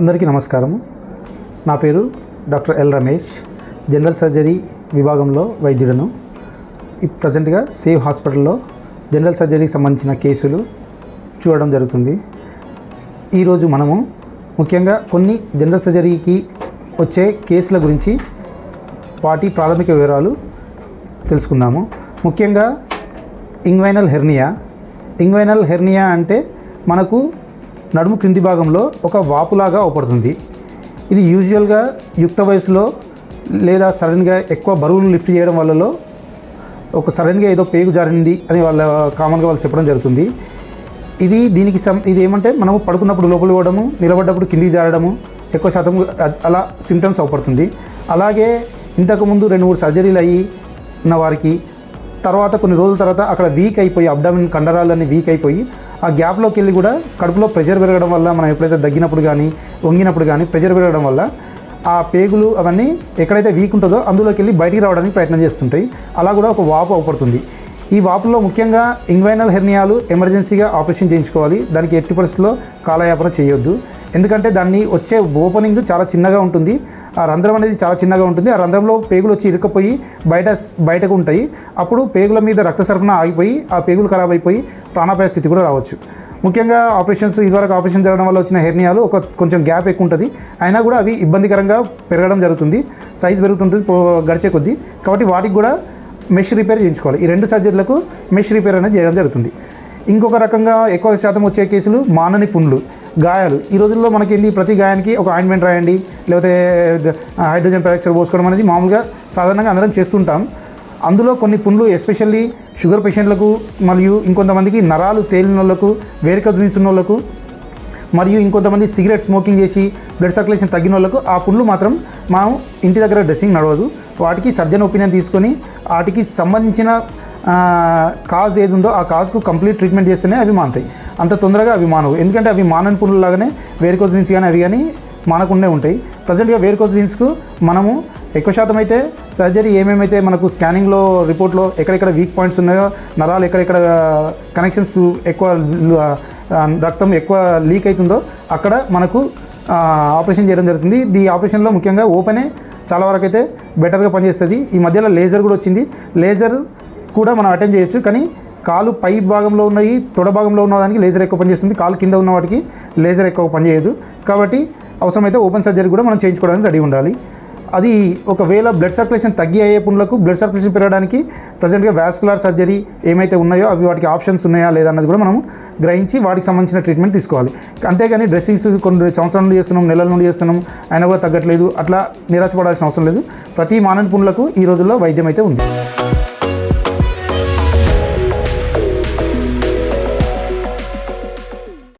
అందరికీ నమస్కారం నా పేరు doctor L Ramesh general surgery విభాగంలో వైద్యుడను. ఈ ప్రజెంట్గా సేవ్ హాస్పిటల్లో జనరల్ సర్జరీకి సంబంధించిన కేసులు చూడడం జరుగుతుంది. ఈరోజు మనము ముఖ్యంగా కొన్ని జనరల్ సర్జరీకి వచ్చే కేసుల గురించి వాటి ప్రాథమిక వివరాలు తెలుసుకుందాము. ముఖ్యంగా ఇంగ్వైనల్ హెర్నియా. ఇంగ్వైనల్ హెర్నియా అంటే మనకు నడుము క్రింది భాగంలో ఒక వాపులాగా అవపడుతుంది. ఇది యూజువల్గా యుక్త వయసులో లేదా సడన్గా ఎక్కువ బరువులు లిఫ్ట్ చేయడం వల్లలో ఒక సడన్గా ఏదో పేగు జారింది అని వాళ్ళ కామన్గా వాళ్ళు చెప్పడం జరుగుతుంది. ఇది దీనికి సం ఇది ఏమంటే మనము పడుకున్నప్పుడు లోపల పోవడము నిలబడ్డప్పుడు కిందికి జారడము ఎక్కువ శాతం అలా సిమ్టమ్స్ అవపడుతుంది. అలాగే ఇంతకుముందు రెండు మూడు సర్జరీలు అయ్యి ఉన్న వారికి తర్వాత కొన్ని రోజుల తర్వాత అక్కడ వీక్ అయిపోయి అబ్డామిన్ కండరాలన్నీ వీక్ అయిపోయి ఆ గ్యాప్లోకి వెళ్ళి కూడా కడుపులో ప్రెషర్ పెరగడం వల్ల మనం ఎప్పుడైతే దగ్గినప్పుడు కానీ వంగినప్పుడు కానీ ప్రెషర్ పెరగడం వల్ల ఆ పేగులు అవన్నీ ఎక్కడైతే వీక్ ఉంటుందో అందులోకి వెళ్ళి బయటికి రావడానికి ప్రయత్నం చేస్తుంటాయి. అలా కూడా ఒక వాపు అవపడుతుంది. ఈ వాపులో ముఖ్యంగా ఇంగ్వైనల్ హెర్నియాలు ఎమర్జెన్సీగా ఆపరేషన్ చేయించుకోవాలి. దానికి ఎట్టి పరిస్థితుల్లో కాలయాపన చేయొద్దు. ఎందుకంటే దాన్ని వచ్చే ఓపెనింగ్ చాలా చిన్నగా ఉంటుంది. ఆ రంధ్రం అనేది చాలా చిన్నగా ఉంటుంది. ఆ రంధ్రంలో పేగులు వచ్చి ఇరుక్కపోయి బయట బయటకు ఉంటాయి. అప్పుడు పేగుల మీద రక్త సరఫరా ఆగిపోయి ఆ పేగులు ఖరాబ్ అయిపోయి ప్రాణాపాయ స్థితి కూడా రావచ్చు. ముఖ్యంగా ఆపరేషన్స్ ఇదివరకు ఆపరేషన్ జరగడం వల్ల వచ్చిన హెర్నియాలు ఒక కొంచెం గ్యాప్ ఎక్కువ ఉంటుంది. అయినా కూడా అవి ఇబ్బందికరంగా పెరగడం జరుగుతుంది. సైజ్ పెరుగుతుంటుంది పో- గడిచే కొద్దీ. కాబట్టి వాటికి కూడా మెష్ రిపేర్ చేయించుకోవాలి. ఈ రెండు సర్జరీలకు మెష్ రిపేర్ అనేది చేయడం జరుగుతుంది. ఇంకొక రకంగా ఎక్కువ శాతం వచ్చే కేసులు మానని పుండ్లు గాయాలు. ఈ రోజుల్లో మనకి ఏంటి ప్రతి గాయానికి ఒక ఆయింట్మెంట్ రాయండి లేకపోతే హైడ్రోజన్ పెరాక్సైడ్ పోసుకోవడం అనేది మామూలుగా సాధారణంగా అందరం చేస్తుంటాం. అందులో కొన్ని పుండ్లు ఎస్పెషల్లీ షుగర్ పేషెంట్లకు మరియు ఇంకొంతమందికి నరాలు తేలిన వాళ్ళకు వేరికస్ వీన్స్ ఉన్న వాళ్ళకు మరియు ఇంకొంతమంది సిగరెట్ స్మోకింగ్ చేసి బ్లడ్ సర్క్యులేషన్ తగ్గిన వాళ్ళకు ఆ పుండ్లు మాత్రం మనం ఇంటి దగ్గర డ్రెస్సింగ్ నడవదు. వాటికి సర్జన్ ఒపీనియన్ తీసుకొని వాటికి సంబంధించిన కాజ్ ఏది ఉందో ఆ కాజ్కు కంప్లీట్ ట్రీట్మెంట్ చేస్తేనే అవి మానుతాయి. అంత తొందరగా అవి మానవు. ఎందుకంటే అవి మానని పుండ్లు లాగానే వేరికోజ్ వీన్స్ కానీ అవి కానీ మానకుండే ఉంటాయి. ప్రజెంట్గా వేరికోజ్ వీన్స్కు మనము ఎక్కువ శాతం అయితే సర్జరీ ఏమేమైతే మనకు స్కానింగ్లో రిపోర్ట్లో ఎక్కడెక్కడ వీక్ పాయింట్స్ ఉన్నాయో నరాలు ఎక్కడెక్కడ కనెక్షన్స్ ఎక్కువ రక్తం ఎక్కువ లీక్ అవుతుందో అక్కడ మనకు ఆపరేషన్ చేయడం జరుగుతుంది. ఈ ఆపరేషన్లో ముఖ్యంగా ఓపెనే చాలా వరకు అయితే బెటర్గా పనిచేస్తుంది. ఈ మధ్యలో లేజర్ కూడా వచ్చింది. లేజర్ కూడా మనం అటెండ్ చేయొచ్చు. కానీ కాలు పై భాగంలో ఉన్నాయి తొడ భాగంలో ఉన్న దానికి లేజర్ ఎక్కువ పనిచేస్తుంది. కాలు కింద ఉన్న వాటికి లేజర్ ఎక్కువ పనిచేయదు. కాబట్టి అవసరమైతే ఓపెన్ సర్జరీ కూడా మనం చేయించుకోవడానికి రెడీ ఉండాలి. అది ఒకవేళ బ్లడ్ సర్క్యులేషన్ తగ్గి అయ్యే పుండ్లకు బ్లడ్ సర్క్యులేషన్ పెరగడానికి ప్రజెంట్గా వాస్కులర్ సర్జరీ ఏమైతే ఉన్నాయో అవి వాటికి ఆప్షన్స్ ఉన్నాయా లేదా అన్నది కూడా మనం గ్రహించి వాటికి సంబంధించిన ట్రీట్మెంట్ తీసుకోవాలి. అంతేగాని డ్రెస్సింగ్స్ కొన్ని సంవత్సరం నుండి చేస్తున్నాం నెలల నుండి చేస్తున్నాం అయినా కూడా తగ్గట్లేదు. అట్లా నిరాశపడాల్సిన అవసరం లేదు. ప్రతి మానవ పుండ్లకు ఈ రోజుల్లో వైద్యం అయితే ఉంది.